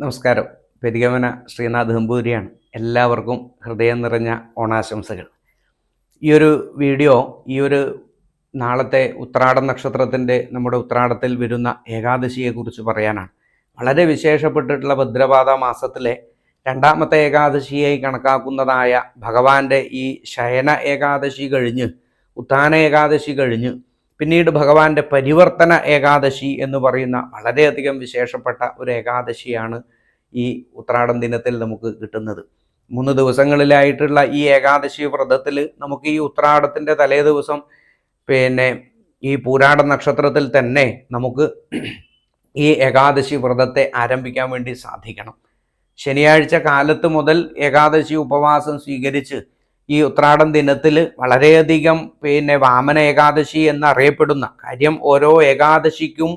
നമസ്കാരം. പെരികമന ശ്രീനാഥ് ഹമ്പൂരിയാണ് എല്ലാവർക്കും ഹൃദയം നിറഞ്ഞ ഓണാശംസകൾ. ഈ ഒരു വീഡിയോ ഈ ഒരു നാളത്തെ ഉത്രാട നക്ഷത്രത്തിന്റെ നമ്മുടെ ഉത്രാടത്തിൽ വരുന്ന ഏകാദശിയെക്കുറിച്ച് പറയാനാണ്. വളരെ വിശേഷപ്പെട്ടിട്ടുള്ള ഭദ്രപാദ മാസത്തിലെ രണ്ടാമത്തെ ഏകാദശിയായി കണക്കാക്കുന്നതായ ഭഗവാന്റെ ഈ ശയന ഏകാദശി കഴിഞ്ഞ് ഉത്താന ഏകാദശി കഴിഞ്ഞ് പിന്നീട് ഭഗവാന്റെ പരിവർത്തന ഏകാദശി എന്ന് പറയുന്ന വളരെയധികം വിശേഷപ്പെട്ട ഒരു ഏകാദശിയാണ് ഈ ഉത്രാടം ദിനത്തിൽ നമുക്ക് കിട്ടുന്നത്. മൂന്ന് ദിവസങ്ങളിലായിട്ടുള്ള ഈ ഏകാദശി വ്രതത്തിൽ നമുക്ക് ഈ ഉത്രാടത്തിന്റെ തലേ ദിവസം പിന്നെ ഈ പൂരാട നക്ഷത്രത്തിൽ തന്നെ നമുക്ക് ഈ ഏകാദശി വ്രതത്തെ ആരംഭിക്കാൻ വേണ്ടി സാധിക്കണം. ശനിയാഴ്ച കാലത്ത് മുതൽ ഏകാദശി ഉപവാസം സ്വീകരിച്ച് ഈ ഉത്രാടം ദിനത്തിൽ വളരെയധികം പിന്നെ വാമന ഏകാദശി എന്നറിയപ്പെടുന്ന കാര്യം ഓരോ ഏകാദശിക്കും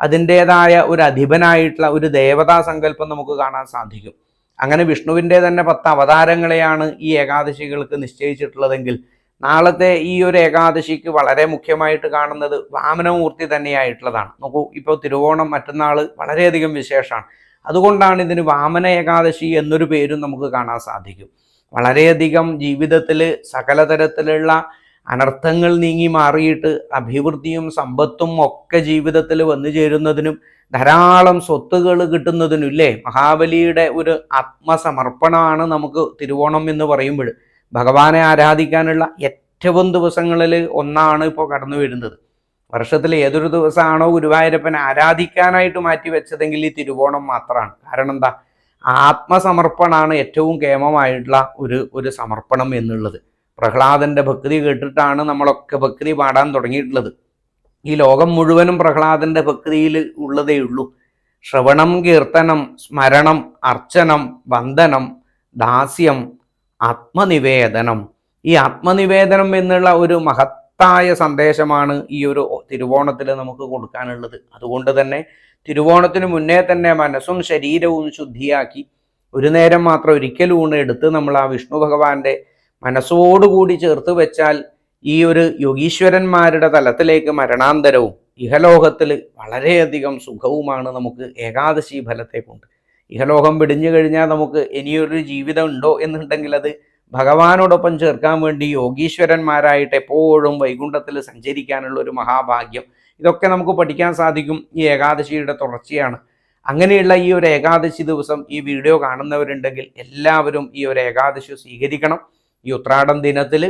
അതിന്റെതായ ഒരു അധിപനായിട്ടുള്ള ഒരു ദേവതാ സങ്കല്പം നമുക്ക് കാണാൻ സാധിക്കും. അങ്ങനെ വിഷ്ണുവിന്റെ തന്നെ പത്ത് അവതാരങ്ങളെയാണ് ഈ ഏകാദശികൾക്ക് നിശ്ചയിച്ചിട്ടുള്ളതെങ്കിൽ നാളത്തെ ഈ ഒരു ഏകാദശിക്ക് വളരെ മുഖ്യമായിട്ട് കാണുന്നത് വാമനമൂർത്തി തന്നെയായിട്ടുള്ളതാണ്. നോക്കൂ ഇപ്പോൾ തിരുവോണം മറ്റന്നാൾ വളരെയധികം വിശേഷമാണ്. അതുകൊണ്ടാണ് ഇതിന് വാമന ഏകാദശി എന്നൊരു പേരും നമുക്ക് കാണാൻ സാധിക്കും. വളരെയധികം ജീവിതത്തിൽ സകല തരത്തിലുള്ള അനർത്ഥങ്ങൾ നീങ്ങി മാറിയിട്ട് അഭിവൃദ്ധിയും സമ്പത്തും ഒക്കെ ജീവിതത്തിൽ വന്നു ചേരുന്നതിനും ധാരാളം സ്വത്തുകൾ കിട്ടുന്നതിനും ഇല്ലേ മഹാബലിയുടെ ഒരു ആത്മസമർപ്പണമാണ് നമുക്ക് തിരുവോണം എന്ന് പറയുമ്പോൾ. ഭഗവാനെ ആരാധിക്കാനുള്ള ഏറ്റവും ദിവസങ്ങളിൽ ഒന്നാണ് ഇപ്പോൾ കടന്നു വരുന്നത്. വർഷത്തിൽ ഏതൊരു ദിവസമാണോ ഗുരുവായൂരപ്പൻ ആരാധിക്കാനായിട്ട് മാറ്റി വെച്ചതെങ്കിൽ ഈ തിരുവോണം മാത്രമാണ്. കാരണം എന്താ? ആത്മസമർപ്പണമാണ് ഏറ്റവും കേമമായിട്ടുള്ള ഒരു ഒരു സമർപ്പണം എന്നുള്ളത്. പ്രഹ്ലാദന്റെ ഭക്തി കേട്ടിട്ടാണ് നമ്മളൊക്കെ ഭക്തി പാടാൻ തുടങ്ങിയിട്ടുള്ളത്. ഈ ലോകം മുഴുവനും പ്രഹ്ലാദന്റെ ഭക്തിയിൽ ഉള്ളതേ ഉള്ളൂ. ശ്രവണം കീർത്തനം സ്മരണം അർച്ചനം വന്ദനം ദാസ്യം ആത്മനിവേദനം. ഈ ആത്മനിവേദനം എന്നുള്ള ഒരു മഹത്തായ സന്ദേശമാണ് ഈ ഒരു തിരുവോണത്തിൽ നമുക്ക് കൊടുക്കാനുള്ളത്. അതുകൊണ്ട് തന്നെ തിരുവോണത്തിന് മുന്നേ തന്നെ മനസ്സും ശരീരവും ശുദ്ധിയാക്കി ഒരു നേരം മാത്രം ഒരിക്കൽ ഊണ് എടുത്ത് നമ്മൾ ആ വിഷ്ണു ഭഗവാന്റെ മനസ്സോടുകൂടി ചേർത്ത് വെച്ചാൽ ഈ ഒരു യോഗീശ്വരന്മാരുടെ തലത്തിലേക്ക് മരണാന്തരവും ഇഹലോകത്തിൽ വളരെയധികം സുഖവുമാണ് നമുക്ക് ഏകാദശി ഫലത്തെ കൊണ്ട്. ഇഹലോകം പിടിഞ്ഞു കഴിഞ്ഞാൽ നമുക്ക് ഇനിയൊരു ജീവിതം ഉണ്ടോ എന്നുണ്ടെങ്കിൽ അത് ഭഗവാനോടൊപ്പം ചേർക്കാൻ വേണ്ടി യോഗീശ്വരന്മാരായിട്ട് എപ്പോഴും വൈകുണ്ഠത്തിൽ സഞ്ചരിക്കാനുള്ള ഒരു മഹാഭാഗ്യം. ഇതൊക്കെ നമുക്ക് പഠിക്കാൻ സാധിക്കും. ഈ ഏകാദശിയുടെ തുടർച്ചയാണ്. അങ്ങനെയുള്ള ഈ ഒരു ഏകാദശി ദിവസം ഈ വീഡിയോ കാണുന്നവരുണ്ടെങ്കിൽ എല്ലാവരും ഈ ഒരു ഏകാദശി സ്വീകരിക്കണം. ഈ ഉത്രാടം ദിനത്തിൽ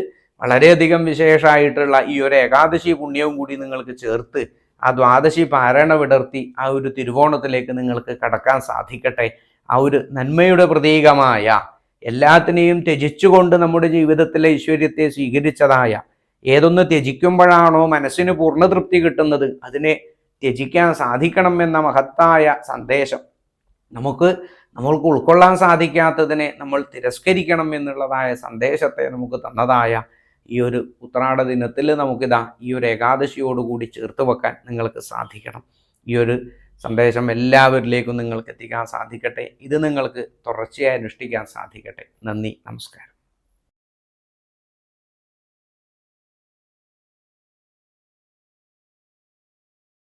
വളരെയധികം വിശേഷമായിട്ടുള്ള ഈ ഒരു ഏകാദശി പുണ്യവും കൂടി നിങ്ങൾക്ക് ചേർത്ത് ആ ദ്വാദശി പാരായണ വിടർത്തി ആ ഒരു തിരുവോണത്തിലേക്ക് നിങ്ങൾക്ക് കടക്കാൻ സാധിക്കട്ടെ. ആ ഒരു നന്മയുടെ പ്രതീകമായ എല്ലാത്തിനെയും ത്യജിച്ചുകൊണ്ട് നമ്മുടെ ജീവിതത്തിലെ ഐശ്വര്യത്തെ സ്വീകരിച്ചതായ ഏതൊന്ന് ത്യജിക്കുമ്പോഴാണോ മനസ്സിന് പൂർണ തൃപ്തി കിട്ടുന്നത് അതിനെ ത്യജിക്കാൻ സാധിക്കണം എന്ന മഹത്തായ സന്ദേശം. നമുക്ക് നമ്മൾക്ക് ഉൾക്കൊള്ളാൻ സാധിക്കാത്തതിനെ നമ്മൾ തിരസ്കരിക്കണം എന്നുള്ളതായ സന്ദേശത്തെ നമുക്ക് തന്നതായ ഈ ഒരു ഉത്രാട ദിനത്തിൽ നമുക്കിതാ ഈ ഒരു ഏകാദശിയോടുകൂടി ചേർത്ത് വെക്കാൻ നിങ്ങൾക്ക് സാധിക്കണം. ഈ ഒരു സന്ദേശം എല്ലാവരിലേക്കും നിങ്ങൾക്ക് എത്തിക്കാൻ സാധിക്കട്ടെ. ഇത് നിങ്ങൾക്ക് തുടർച്ചയായി അനുഷ്ഠിക്കാൻ സാധിക്കട്ടെ. നന്ദി നമസ്കാരം.